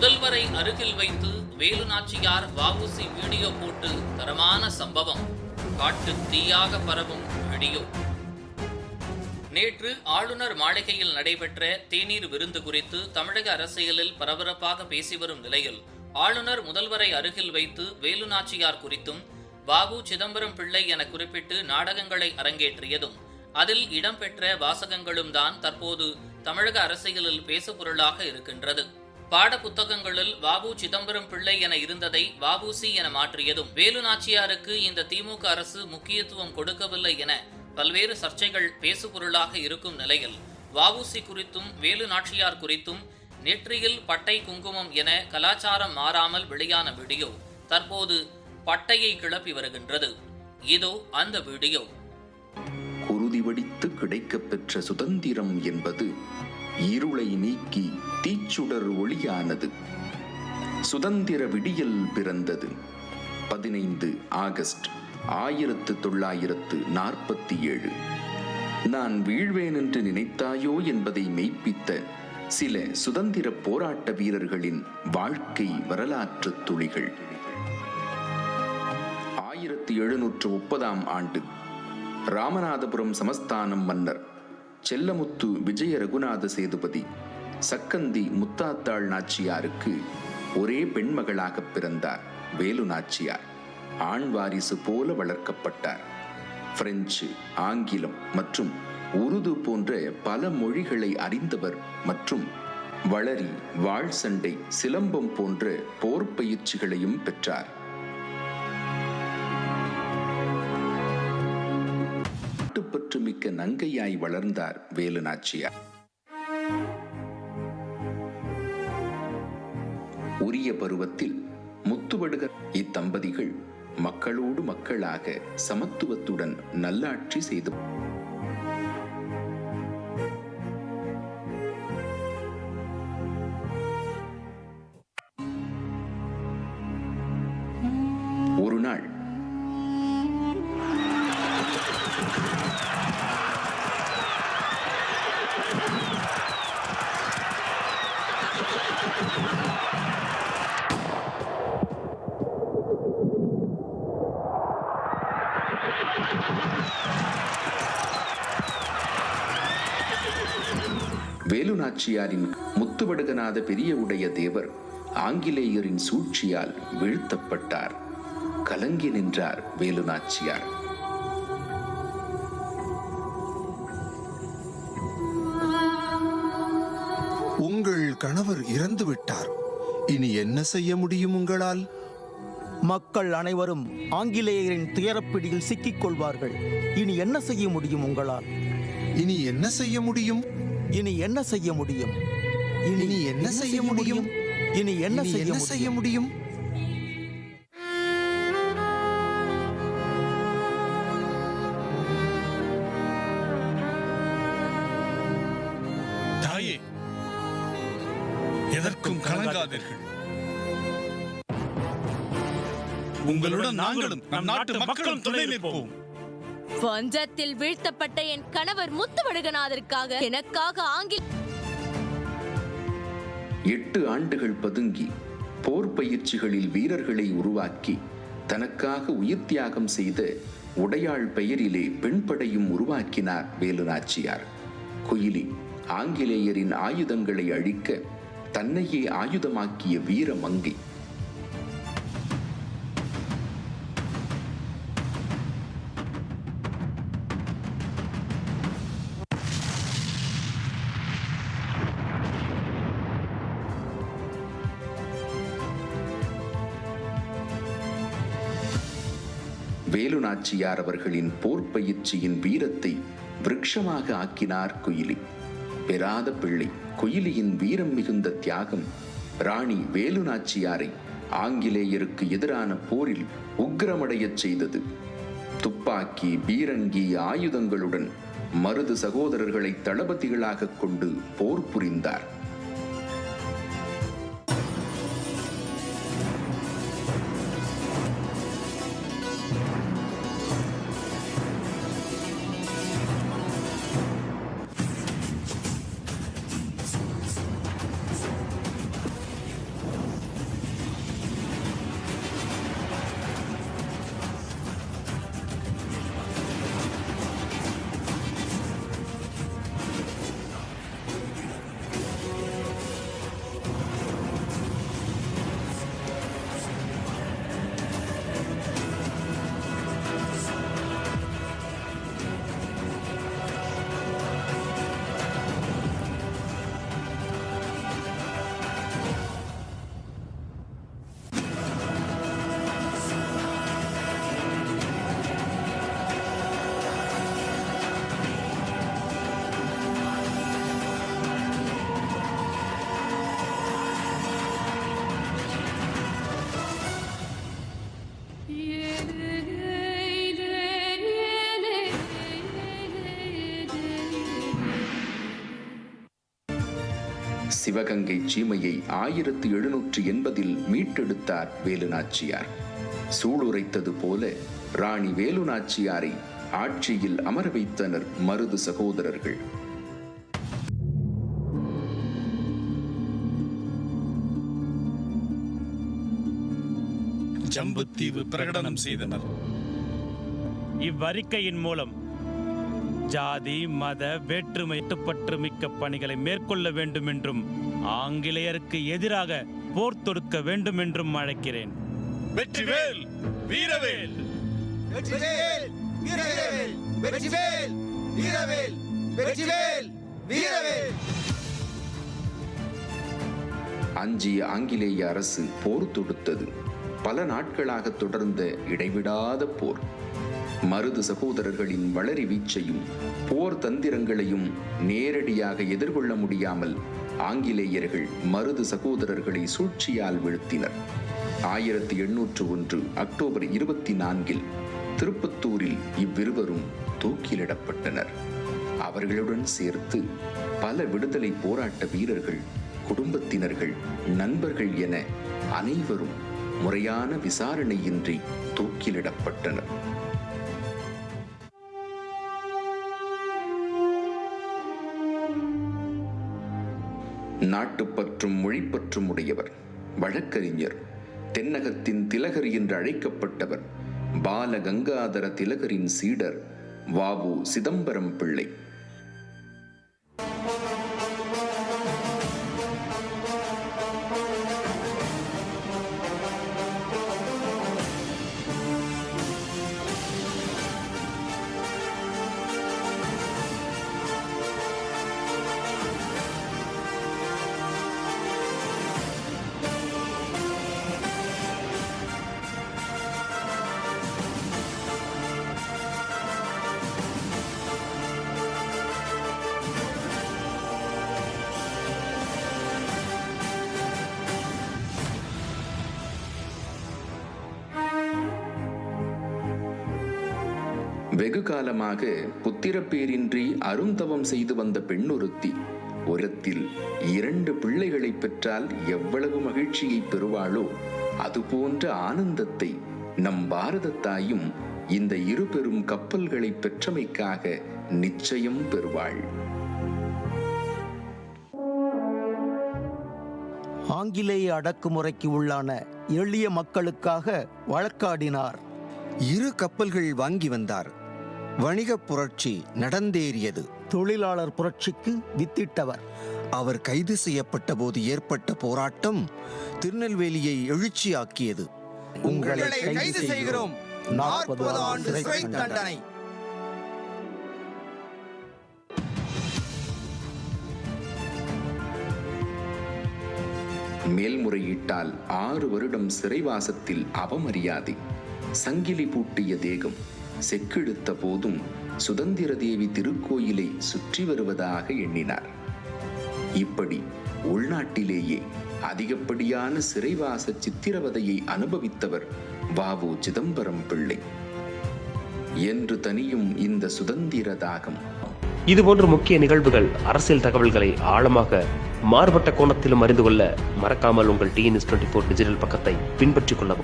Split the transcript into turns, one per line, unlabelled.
முதல்வரை அருகில் வைத்து வேலு நாச்சியார் வாவுசி வீடியோ போட்டு தரமான சம்பவம். காட்டு தீயாக பரவும் வீடியோ. நேற்று ஆளுநர் மாளிகையில் நடைபெற்ற தேநீர் விருந்து குறித்து தமிழக அரசியலில் பரபரப்பாக பேசி வரும் நிலையில் ஆளுநர் முதல்வரை அருகில் வைத்து வேலு நாச்சியார் குறித்தும் வாவு சிதம்பரம் பிள்ளை என குறிப்பிட்டு நாடகங்களை அரங்கேற்றியதும் அதில் இடம்பெற்ற வாசகங்களும் தான் தற்போது தமிழக அரசியலில் பேசுபொருளாக இருக்கின்றது. பாட புத்தகங்களில் வாபு சிதம்பரம் பிள்ளை என இருந்ததை வாபுசி என மாற்றியதும் வேலு நாச்சியாருக்கு இந்த திமுக அரசு முக்கியத்துவம் கொடுக்கவில்லை என பல்வேறு சர்ச்சைகள் பேசுபொருளாக இருக்கும் நிலையில் வஉசி குறித்தும் வேலு நாச்சியார் குறித்தும் நெற்றியில் பட்டை குங்குமம் என கலாச்சாரம் மாறாமல் வெளியான வீடியோ தற்போது பட்டையை கிளப்பி வருகின்றது. இதோ அந்த வீடியோ.
குருதி வடித்து கிடைக்கப்பெற்ற சுதந்திரம் என்பது இருளை நீக்கி தீச்சுடர் ஒளியானது. சுதந்திர விடியல் பிறந்தது. பதினைந்து ஆகஸ்ட் ஆயிரத்து தொள்ளாயிரத்து நாற்பத்தி ஏழு நான் வீழ்வேன் என்று நினைத்தாயோ என்பதை மெய்ப்பித்த சில சுதந்திர போராட்ட வீரர்களின் வாழ்க்கை வரலாற்று துளிகள். ஆயிரத்தி எழுநூற்று முப்பதாம் ஆண்டு ராமநாதபுரம் சமஸ்தானம் மன்னர் செல்லமுத்து விஜய ரகுநாத சேதுபதி சக்கந்தி முத்தாத்தாள் நாச்சியாருக்கு ஒரே பெண்மகளாக பிறந்தார் வேலு நாச்சியார். ஆண் வாரிசு போல வளர்க்கப்பட்டார். பிரெஞ்சு ஆங்கிலம் மற்றும் உருது போன்ற பல மொழிகளை அறிந்தவர் மற்றும் வளரி வாழ் சண்டை சிலம்பம் போன்ற போர் பயிற்சிகளையும் பெற்றார். நாட்டுப்பற்று மிக்க நங்கையாய் வளர்ந்தார் வேலு நாச்சியார் உரிய பருவத்தில் முத்துவடுகர் இத்தம்பதிகள் மக்களோடு மக்களாக சமத்துவத்துடன் நல்லாட்சி செய்து நாச்சியாரின் முத்துவடுகநாத பெரிய உடைய தேவர் ஆங்கிலேயரின் சூழ்ச்சியால் வீழ்த்தப்பட்டார். கலங்கி நின்றார் வேலு நாச்சியார்
உங்கள் கணவர் இறந்து விட்டார் இனி என்ன செய்ய முடியும் உங்களால்?
மக்கள் அனைவரும் ஆங்கிலேயரின் துயரப்பிடியில் சிக்கிக் கொள்வார்கள். இனி என்ன செய்ய முடியும் உங்களால்?
இனி என்ன செய்ய முடியும்?
இனி என்ன செய்ய முடியும்?
இனி என்ன செய்ய முடியும்?
இனி என்ன செய்ய
என்ன செய்ய
முடியும்
முடியும்?
தாயே எதற்கும் கலங்காதீர்கள். உங்களுடன் நாங்களும் நம் நாட்டு மக்களும் துணை நிற்போம்.
பஞ்சத்தில் வீழ்த்தப்பட்ட என் கணவர் முத்துவடுகநாதருக்காக எனக்காக ஆங்கில
எட்டு ஆண்டுகள் பதுங்கி போர் பயிற்சிகளில் வீரர்களை உருவாக்கி தனக்காக உயிர் தியாகம் செய்த உடையாள் பெயரிலே பெண்படையும் உருவாக்கினார் வேலுநாச்சியார். குயிலி ஆங்கிலேயரின் ஆயுதங்களை அழிக்க தன்னையே ஆயுதமாக்கிய வீர மங்கை வேலு நாச்சியார் அவர்களின் போர் பயிற்சியின் வீரத்தை விருட்சமாக ஆக்கினார் குயிலி. பெறாத பிள்ளை குயிலியின் வீரம் மிகுந்த தியாகம். ராணி வேலு நாச்சியாரை ஆங்கிலேயருக்கு எதிரான போரில் உக்கிரமடையச் செய்தது. துப்பாக்கி பீரங்கி ஆயுதங்களுடன் மருது சகோதரர்களை தளபதிகளாக கொண்டு போர் புரிந்தார். சிவகங்கை சீமையை ஆயிரத்தி எழுநூற்று எண்பதில் மீட்டெடுத்தார் வேலுநாச்சியார். சூளுரைத்தது போல ராணி வேலுநாச்சியாரை ஆட்சியில் அமர வைத்தனர் மருது சகோதரர்கள்.
ஜம்புத்தீவு பிரகடனம் செய்தனர்.
இவ்வறிக்கையின் மூலம் ஜாதி மத வேற்றுமை எட்டுப்பற்று மிக்க பணிகளை மேற்கொள்ள வேண்டும் என்றும் ஆங்கிலேயருக்கு எதிராக போர் தொடுக்க வேண்டும் என்றும் அழைக்கிறேன்.
வெற்றிவேல் வீரவேல்.
வெற்றிவேல் வீரவேல். வெற்றிவேல் வீரவேல். வெற்றிவேல் வீரவேல்.
அஞ்சிய ஆங்கிலேய அரசு போர் தொடுத்தது. பல நாட்களாக தொடர்ந்த இடைவிடாத போர். மருது சகோதரர்களின் வளரி வீச்சையும் போர் தந்திரங்களையும் நேரடியாக எதிர்கொள்ள முடியாமல் ஆங்கிலேயர்கள் மருது சகோதரர்களை சூழ்ச்சியால் வீழ்த்தினர். ஆயிரத்தி எண்ணூற்று ஒன்று அக்டோபர் இருபத்தி நான்கில் திருப்பத்தூரில் இவ்விருவரும் தூக்கிலிடப்பட்டனர். அவர்களுடன் சேர்த்து பல விடுதலை போராட்ட வீரர்கள் குடும்பத்தினர்கள் நண்பர்கள் என அனைவரும் முறையான விசாரணையின்றி தூக்கிலிடப்பட்டனர். நாட்டுப்பற்றும் மொழிப்பற்றும் உடையவர் வழக்கறிஞர் தென்னகத்தின் திலகர் என்று அழைக்கப்பட்டவர் பால கங்காதர திலகரின் சீடர் வாவு சிதம்பரம் பிள்ளை. வெகு காலமாக புத்திரப்பேரின்றி அருந்தவம் செய்து வந்த பெண்ணொருத்தி ஒரத்தில் இரண்டு பிள்ளைகளை பெற்றால் எவ்வளவு மகிழ்ச்சியை பெறுவாளோ அதுபோன்ற ஆனந்தத்தை நம் பாரத தாயும் இந்த இரு பெரும் கப்பல்களை பெற்றமைக்காக நிச்சயம் பெறுவாள்.
ஆங்கிலேய அடக்குமுறைக்கு உள்ளான எளிய மக்களுக்காக வழக்காடினார்.
இரு கப்பல்கள் வாங்கி வந்தார். வணிகப் புரட்சி நடந்தேறியது.
தொழிலாளர் புரட்சிக்கு வித்திட்டவர்.
அவர் கைது செய்யப்பட்ட போது ஏற்பட்ட போராட்டம் திருநெல்வேலியை எழுச்சியாக்கியது.
உங்களை கைது செய்கிறோம். நாற்பது ஆண்டு சிறை தண்டனை.
மேல்முறையிட்டால் ஆறு வருடம் சிறைவாசத்தில் அவமரியாதை சங்கிலி பூட்டிய தேகம். செக்கிழுத்த போதும் சுதந்திர தேவி திருக்கோயிலை சுற்றி வருவதாக எண்ணினார். இப்படி உள்நாட்டிலேயே அதிகப்படியான சிறைவாச சித்திரவதையை அனுபவித்தவர் வாவு சிதம்பரம் பிள்ளை. என்று தனியும் இந்த சுதந்திர தாகம்.
இதுபோன்ற முக்கிய நிகழ்வுகள் அரசியல் தகவல்களை ஆழமாக மாறுபட்ட கோணத்திலும் அறிந்து கொள்ள மறக்காமல் உங்கள் டிஎன்எஸ் டுவெண்ட்டி ஃபோர் டிஜிட்டல் பக்கத்தை பின்பற்றிக் கொள்ளவும்.